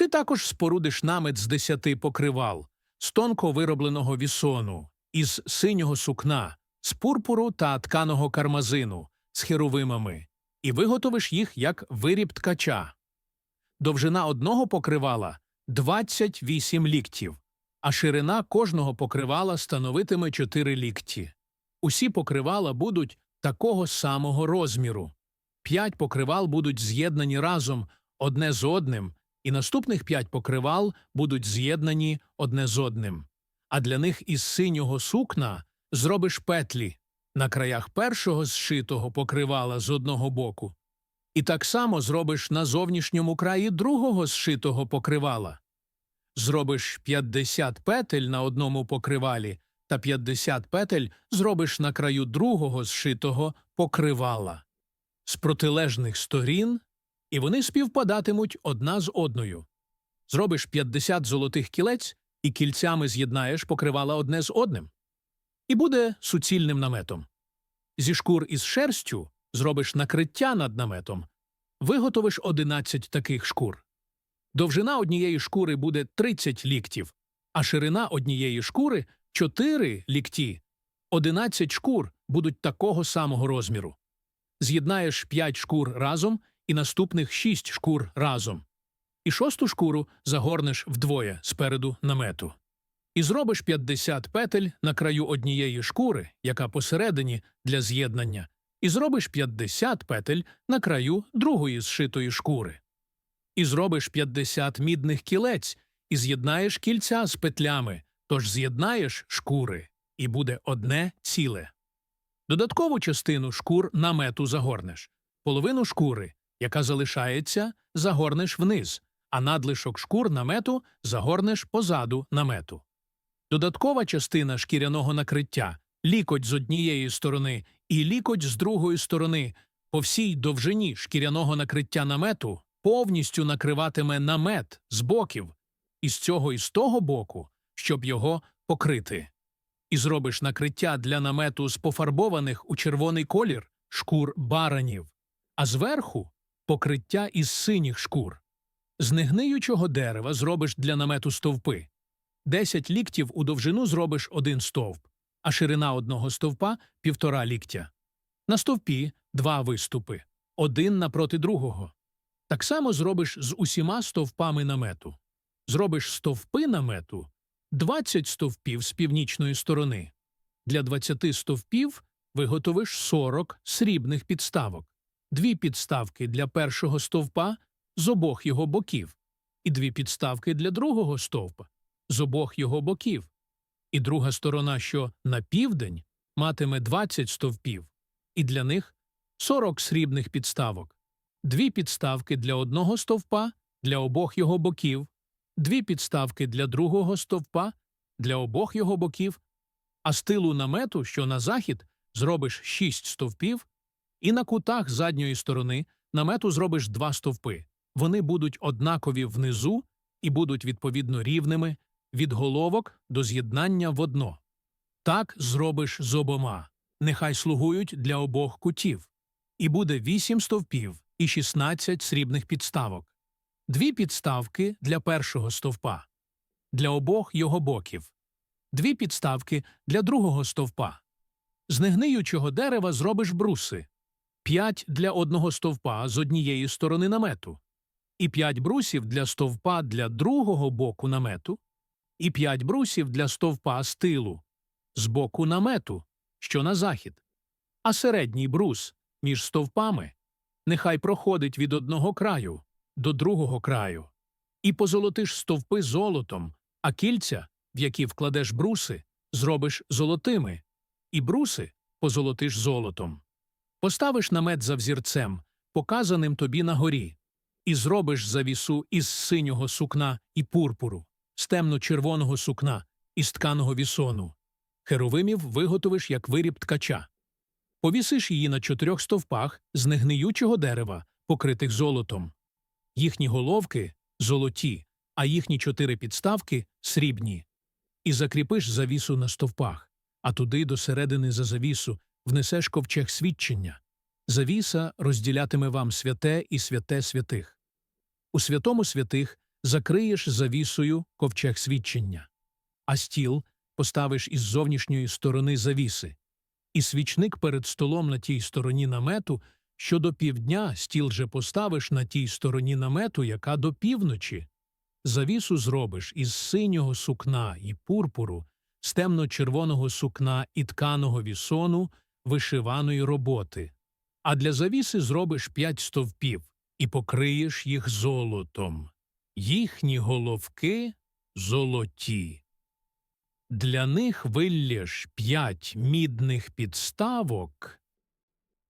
Ти також спорудиш намет з десяти покривал, з тонко виробленого вісону, із синього сукна, з пурпуру та тканого кармазину, з херовимами, і виготовиш їх як виріб ткача. Довжина одного покривала 28 ліктів, а ширина кожного покривала становитиме 4 лікті. Усі покривала будуть такого самого розміру. П'ять покривал будуть з'єднані разом одне з одним, і наступних п'ять покривал будуть з'єднані одне з одним. А для них із синього сукна зробиш петлі на краях першого зшитого покривала з одного боку. І так само зробиш на зовнішньому краї другого зшитого покривала. Зробиш 50 петель на одному покривалі та 50 петель зробиш на краю другого зшитого покривала. З протилежних сторін, і вони співпадатимуть одна з одною. Зробиш 50 золотих кілець і кільцями з'єднаєш покривала одне з одним. І буде суцільним наметом. Зі шкур із шерстю зробиш накриття над наметом, виготовиш 11 таких шкур. Довжина однієї шкури буде 30 ліктів, а ширина однієї шкури 4 лікті. 11 шкур будуть такого самого розміру. З'єднаєш 5 шкур разом і наступних 6 шкур разом. І шосту шкуру загорнеш вдвоє спереду намету. І зробиш 50 петель на краю однієї шкури, яка посередині для з'єднання, і зробиш 50 петель на краю другої зшитої шкури. І зробиш 50 мідних кілець, і з'єднаєш кільця з петлями, тож з'єднаєш шкури, і буде одне ціле. Додаткову частину шкур намету загорнеш. Половину шкури, яка залишається, загорнеш вниз, а надлишок шкур намету загорнеш позаду намету. Додаткова частина шкіряного накриття лікоть з однієї сторони і лікоть з другої сторони по всій довжині шкіряного накриття намету повністю накриватиме намет з боків, і з цього і з того боку, щоб його покрити. І зробиш накриття для намету з пофарбованих у червоний колір шкур баранів, а зверху покриття із синіх шкур. З негниючого дерева зробиш для намету стовпи. Десять ліктів у довжину зробиш один стовп, а ширина одного стовпа півтора ліктя. На стовпі два виступи, один напроти другого. Так само зробиш з усіма стовпами намету. Зробиш стовпи намету 20 стовпів з північної сторони. Для 20 стовпів виготовиш 40 срібних підставок, дві підставки для першого стовпа з обох його боків, і дві підставки для другого стовпа з обох його боків. І друга сторона, що на південь, матиме 20 стовпів, і для них 40 срібних підставок, дві підставки для одного стовпа для обох його боків, дві підставки для другого стовпа для обох його боків, а з тилу намету, що на захід, зробиш 6 стовпів, і на кутах задньої сторони намету зробиш два стовпи. Вони будуть однакові внизу і будуть відповідно рівними від головок до з'єднання в одно. Так зробиш з обома. Нехай слугують для обох кутів. І буде вісім стовпів і 16 срібних підставок. Дві підставки для першого стовпа, для обох його боків, дві підставки для другого стовпа. З негниючого дерева зробиш бруси, п'ять для одного стовпа з однієї сторони намету, і п'ять брусів для стовпа для другого боку намету, і п'ять брусів для стовпа з тилу, з боку намету, що на захід. А середній брус між стовпами нехай проходить від одного краю до другого краю, і позолотиш стовпи золотом, а кільця, в які вкладеш бруси, зробиш золотими, і бруси позолотиш золотом. Поставиш намет за взірцем, показаним тобі на горі, і зробиш завісу із синього сукна і пурпуру, з темно-червоного сукна і з тканого вісону. Херовимів виготовиш як виріб ткача. Повісиш її на чотирьох стовпах з негниючого дерева, покритих золотом. Їхні головки золоті, а їхні чотири підставки срібні. І закріпиш завісу на стовпах, а туди до середини за завісу внесеш ковчег свідчення. Завіса розділятиме вам святе і святе святих. У святому святих закриєш завісою ковчег свідчення, а стіл поставиш із зовнішньої сторони завіси, і свічник перед столом на тій стороні намету, що до півдня стіл же поставиш на тій стороні намету, яка до півночі. Завісу зробиш із синього сукна і пурпуру, з темно-червоного сукна і тканого вісону, вишиваної роботи. А для завіси зробиш п'ять стовпів і покриєш їх золотом. Їхні головки золоті. Для них виллєш п'ять мідних підставок